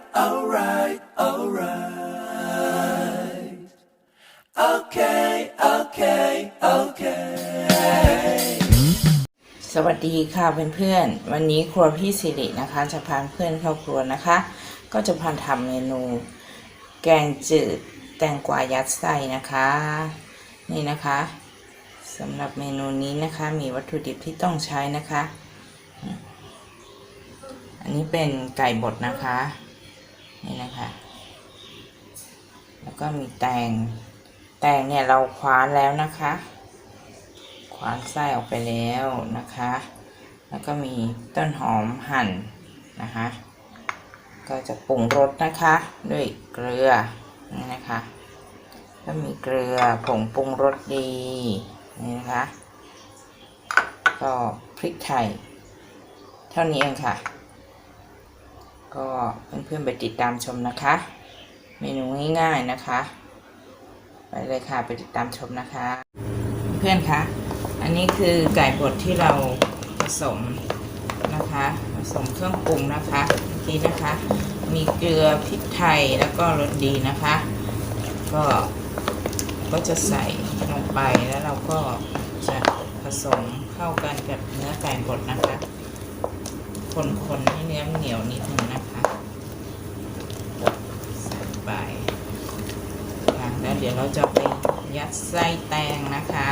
right, alright, alright. Okay, okay, okay. สวัสดีค่ะเพื่อนๆ วันนี้ครัวพี่สิรินะคะ จะพาเพื่อนเข้าครัวนะคะ ก็จะพาทำเมนู แกงจืดแตงกวายัดไส้นะคะ นี่นะคะสำหรับเมนูนี้นะคะมีวัตถุดิบที่ต้องใช้นะคะ อันนี้เป็นไก่บดนะคะ นี่นะคะ แล้วก็มีแตง แตงเนี่ยเราคว้านแล้วนะคะขวานไส้ออกไปแล้วนะคะ แล้วก็มีต้นหอมหั่นนะคะ ก็จะปรุงรสนะคะ ด้วยเกลือนี่นะคะ ก็มีเกลือผงปรุงรสดี นี่นะคะ ก็พริกไทย เท่านี้เองค่ะ ก็เพื่อนๆไปติดตามชมนะคะ เมนูง่ายๆนะคะ ไปเลยค่ะไปติดตามชมนะคะ เพื่อนคะอันนี้คือไก่บดที่เราผสมนะคะผสมเครื่องปรุงนะคะเมื่อกี้นะคะ มีเกลือพริกไทยแล้วก็รสดีนะคะ ก็ก็จะใส่ลงไปแล้วเราก็จะผสมเข้ากันกับเนื้อไก่บดนะคะ คนๆให้เนื้อเหนียวนิดนึงนะคะใส่ไปค่ะแล้วเดี๋ยวเราจะไปยัดไส้แตงนะคะ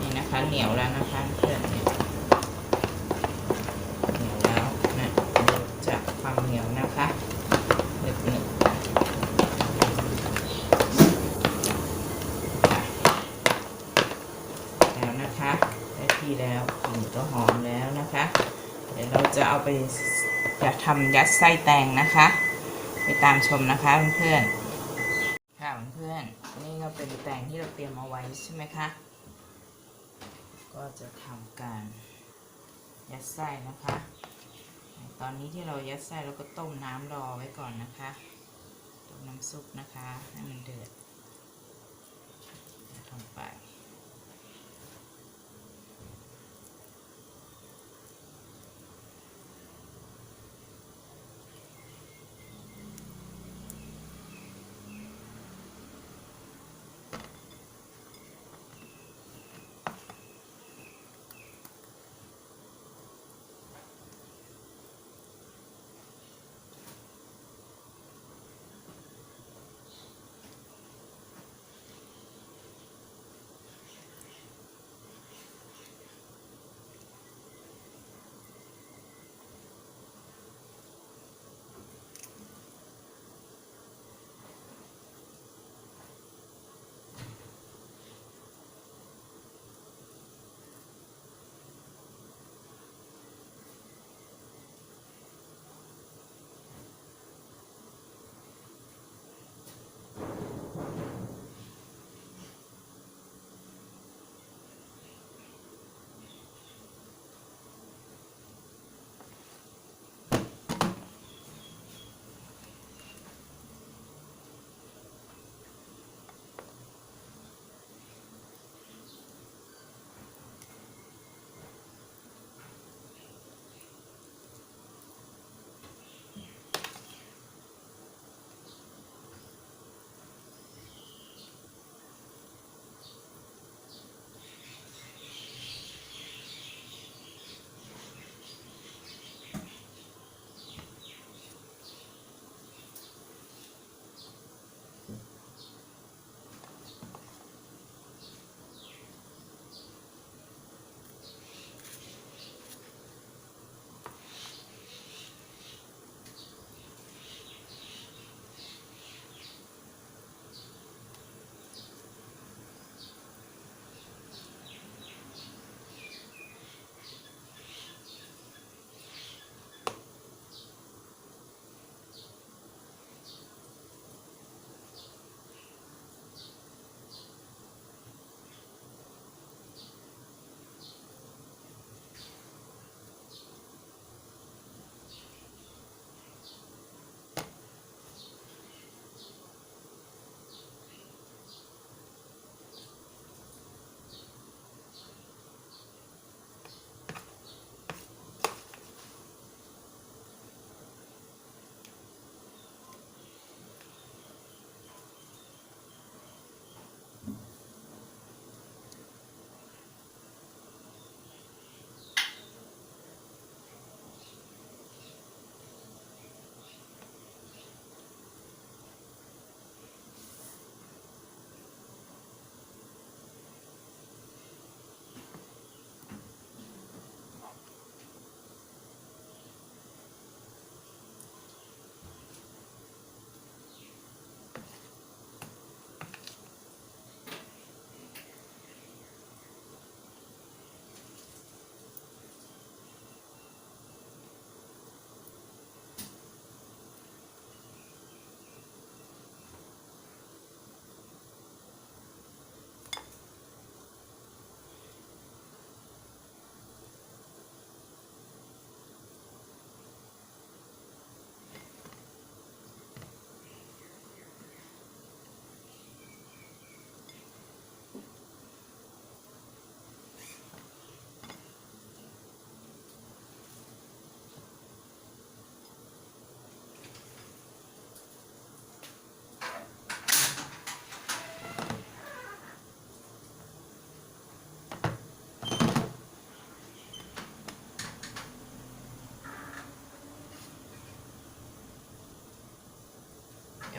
นี่นะคะเหนียวแล้วนะคะเพื่อนเหนียวแล้วนะจากความเหนียวนะคะหนึบหนึบแล้วนะคะได้ที่แล้วกลิ่นก็หอมแล้วนะคะ เดี๋ยวเราจะเอาไปจะทำยัดไส้แตงนะคะ ไปตามชมนะคะเพื่อนๆ พื่อนๆ นี่ก็เป็นแตงที่เราเตรียมเอาไว้ใช่ไหมคะ ก็จะทำการยัดไส้นะคะ ตอนนี้ที่เรายัดไส้เราก็ต้มน้ำรอไว้ก่อนนะคะ ต้มน้ำซุปนะคะ ให้มันเดือดทำไป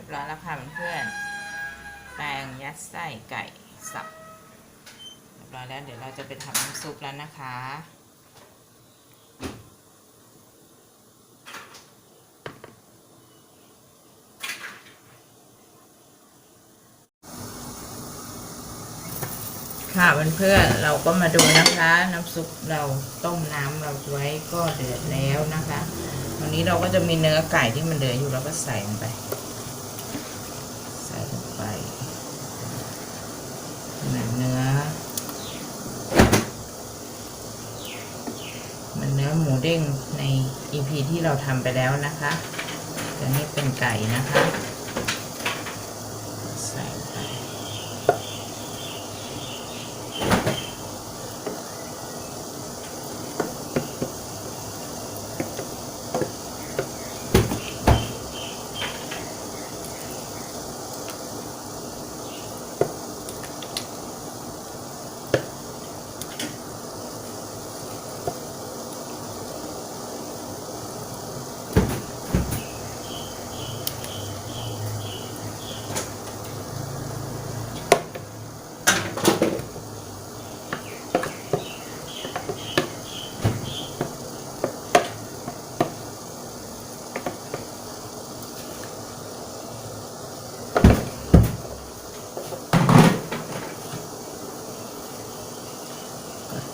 ยบร้อยแล้วค่ะเพื่อนๆแตงยัดไส้ไก่สับเรียบร้อยแล้วเดี๋ยวเราจะไปทำน้ำซุปแล้วนะคะค่ะเพื่อนๆเราก็มาดูนะคะ น้ำซุปเราต้มน้ำเราไว้ก็เดือดแล้วนะคะ วันนี้เราก็จะมีเนื้อไก่ที่มันเหลืออยู่เราก็ใส่ลงไป ใส่ลงไปหนังเนื้อ มัน เด้งใน EP ที่เราทำไปแล้วนะคะแต่นี่เป็นไก่นะคะ ใส่ไป ก็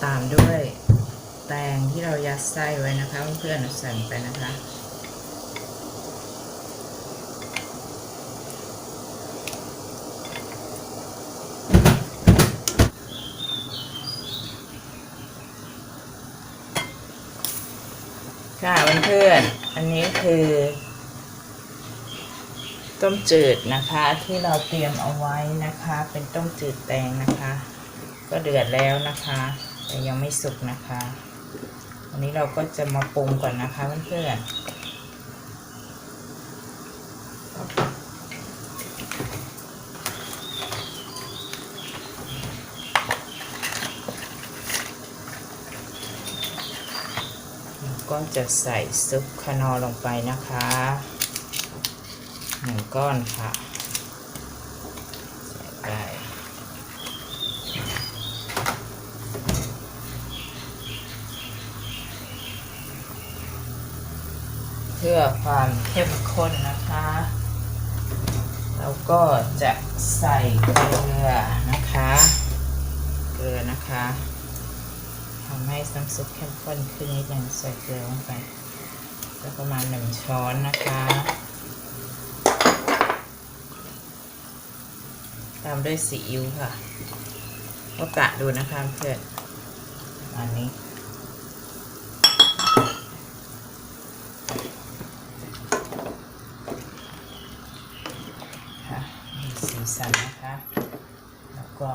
ตามด้วยแตงที่เรายัดไส้ไว้นะคะเพื่อนๆเอาใส่ลงไปนะคะค่ะเพื่อนๆอันนี้คือ ต้มจืดนะคะที่เราเตรียมเอาไว้นะคะ เป็นต้มจืดแตงนะคะ ก็เดือดแล้วนะคะ แต่ยังไม่สุกนะคะอันนี้เราก็จะมาปรุงก่อนนะคะเพื่อนๆแล้วก็จะใส่ซุปคานอลงไปนะคะหนึ่งก้อนค่ะ ใส่ไป เพื่อความเข้มข้นนะคะเราก็จะใส่เกลือนะคะ เกลือนะคะทำให้น้ำซุปเข้มข้นขึ้นนิดนึงใส่เกลือลงไปก็ประมาณหนึ่งช้อนนะคะ ตามด้วยซีอิ๊วค่ะก็กะดูนะคะเพื่อนอันนี้ ค่ะมี สันนะคะ แล้วก็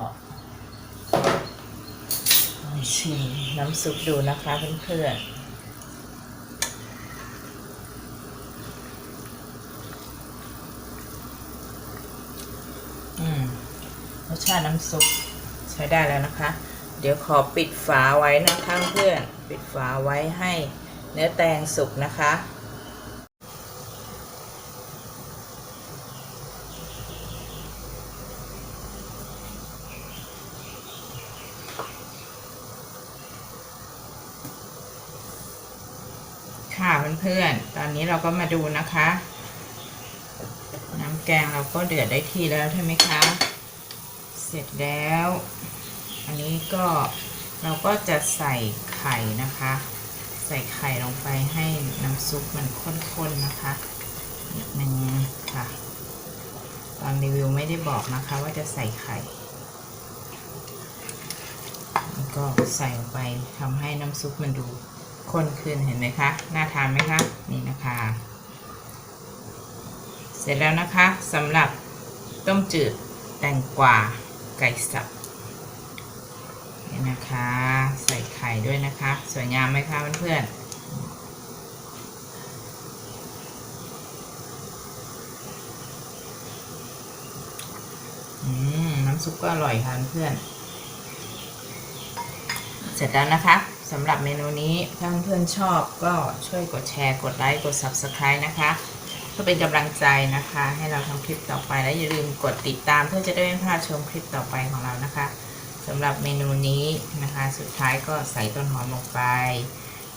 ลองชิมน้ำซุปดูนะคะเพื่อนๆอืมรสชาติน้ำซุปใช้ได้แล้วนะคะ เดี๋ยวขอปิดฝาไว้นะคะเพื่อน ปิดฝาไว้ให้เนื้อแตงสุกนะคะ ค่ะเพื่อนๆ ตอนนี้เราก็มาดูนะคะ น้ำแกงเราก็เดือดได้ทีแล้วใช่ไหมคะ เสร็จแล้ว อันนี้ก็เราก็จะใส่ไข่นะคะ ใส่ไข่ลงไปให้น้ำซุปมันข้นๆนะคะนิดนึงค่ะ ตอนรีวิวไม่ได้บอกนะคะว่าจะใส่ไข่ก็ใส่ลงไปทำให้น้ำซุปมันดู ข้นขึ้นเห็นไหมคะ น่าทานไหมคะ นี่นะคะ เสร็จแล้วนะคะสำหรับต้มจืดแตงกวาไก่สับนี่นะคะ ใส่ไข่ด้วยนะคะ สวยงามไหมคะเพื่อนๆอืมน้ำซุปก็อร่อยค่ะเพื่อน เสร็จแล้วนะคะ สำหรับเมนูนี้ถ้าเพื่อนชอบก็ช่วยกดแชร์ กดไลค์ กด Subscribe นะคะเพื่อเป็นกำลังใจนะคะ ให้เราทำคลิปต่อไปและอย่าลืมกดติดตามเพื่อจะได้ไม่พลาดชมคลิปต่อไปของเรานะคะสำหรับเมนูนี้นะคะ สุดท้ายก็ใส่ต้นหอมลงไป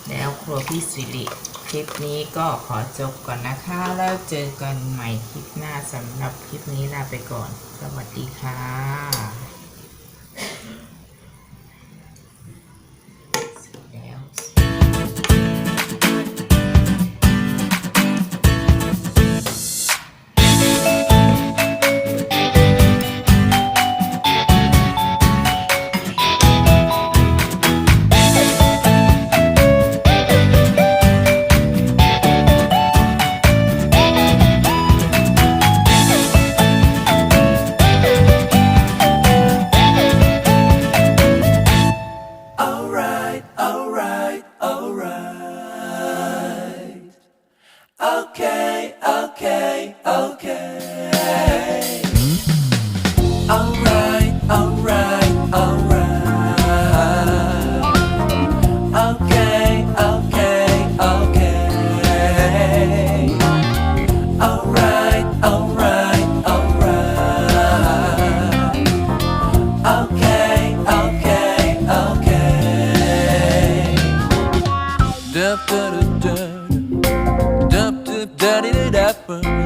แล้วครัวพี่สิริคลิปนี้ก็ขอจบก่อนนะคะ แล้วเจอกันใหม่คลิปหน้าสำหรับคลิปนี้ลาไปก่อน สวัสดีค่ะ